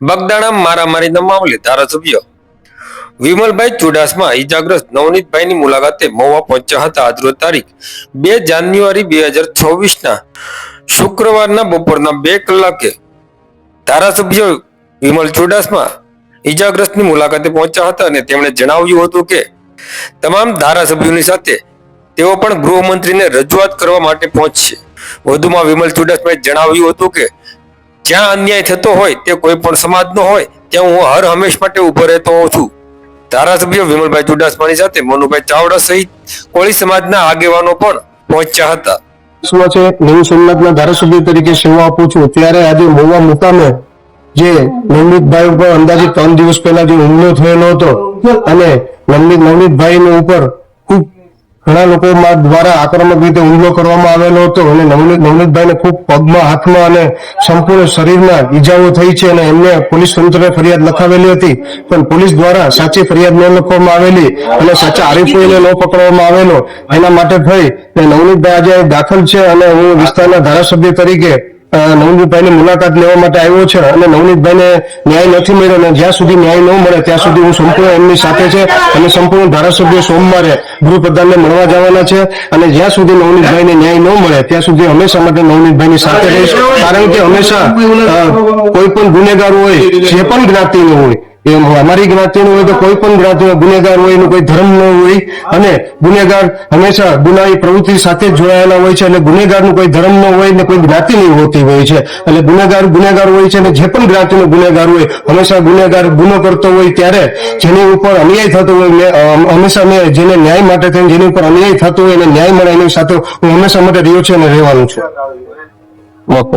બગદાણા મારામારીના મામલે ધારાસભ્ય. વિમલભાઈ ચુડાસમા ઇજાગ્રસ્ત નવનીતભાઈની મુલાકાતે મોવા પહોંચ્યા હતા. આજરોજ તારીખ બે જાન્યુઆરી બે હજાર છવ્વીસના શુક્રવારના બપોરના બે કલાકે ધારાસભ્ય વિમલ ચુડાસમા ઇજાગ્રસ્તની મુલાકાતે પહોંચ્યા હતા અને તેમણે જણાવ્યું હતું કે તમામ ધારાસભ્યોની સાથે તેઓ પણ ગૃહમંત્રીને રજૂઆત કરવા માટે પહોંચશે. વધુમાં વિમલ ચુડાસમાએ જણાવ્યું હતું કે જ્યાં અન્યાય થતો હોય, તે કોઈ પણ સમાજનો હોય, ત્યાં હું હર હંમેશ માટે ઊભો રહેતો હોઉં છું. ધારાસભ્ય વિમલભાઈ ચુડાસમાની સાથે મનુભાઈ ચાવડા સહિત કોળી સમાજના આગેવાનો પણ પહોંચ્યા હતા. શું છે? નવી સોમનાથના ધારાસભ્ય તરીકે સેવા આપું છું. ત્યારે આજે મોવા મુકામે જે નવનીતભાઈ ઉપર અંદાજે ત્રણ દિવસ પહેલા જે હુમલો થયેલો હતો અને નવનીત નવનીતભાઈ ઉપર ઘણા લોકો દ્વારા આક્રમક રીતે હુમલો કરવામાં આવેલો હતો અને નવનીત નવનીતભાઈને ખૂબ પગમાં હાથમાં અને સંપૂર્ણ શરીરમાં ઈજાઓ થઈ છે અને એમને પોલીસ તંત્રે ફરિયાદ લખાવેલી હતી. પણ પોલીસ દ્વારા સાચી ફરિયાદ ન લખવામાં આવેલી અને સાચા આરોપીઓને ન પકડવામાં આવેલો. એના માટે થઈ નવનીતભાઈ આજે દાખલ છે અને હું વિસ્તારના ધારાસભ્ય તરીકે નવનીતભાઈની મુલાકાત લેવા માટે આવ્યો છે અને નવનીતભાઈને ન્યાય નથી મળ્યો અને જ્યાં સુધી ન્યાય ન મળે ત્યાં સુધી હું સંપૂર્ણ એમની સાથે છે અને સંપૂર્ણ ધારાસભ્ય સોમવારે ગૃહપ્રધાનને મળવા જવાના છે અને જ્યાં સુધી નવનીતભાઈને ન્યાય ન મળે ત્યાં સુધી હંમેશા માટે નવનીતભાઈની સાથે રહીશ. કારણ કે હંમેશા કોઈ પણ ગુનેગાર હોય, જે પણ જ્ઞાતિનો હોય એ અમારી જ્ઞાતિનું હોય તો કોઈ પણ જ્ઞાતિનો ગુનેગાર હોય એનું કોઈ ધર્મ ન હોય. અને ગુનેગાર હંમેશા ગુનાની પ્રવૃત્તિ સાથે જોડાયેલા હોય છે અને ગુનેગારનું કોઈ ધર્મ ન હોય ને કોઈ જ્ઞાતિ નહીં હોતી હોય છે. એટલે ગુનેગાર ગુનેગાર હોય છે અને જે પણ જ્ઞાતિનો ગુનેગાર હોય, હંમેશા ગુનેગાર ગુનો કરતો હોય ત્યારે જેની ઉપર અન્યાય થતો હોય હંમેશા મેં જેને ન્યાય માટે થઈને જેની ઉપર અન્યાય થતો હોય એને ન્યાય મળે એની સાથે હું હંમેશા માટે રહ્યો છું અને રહેવાનું છું. ઓકે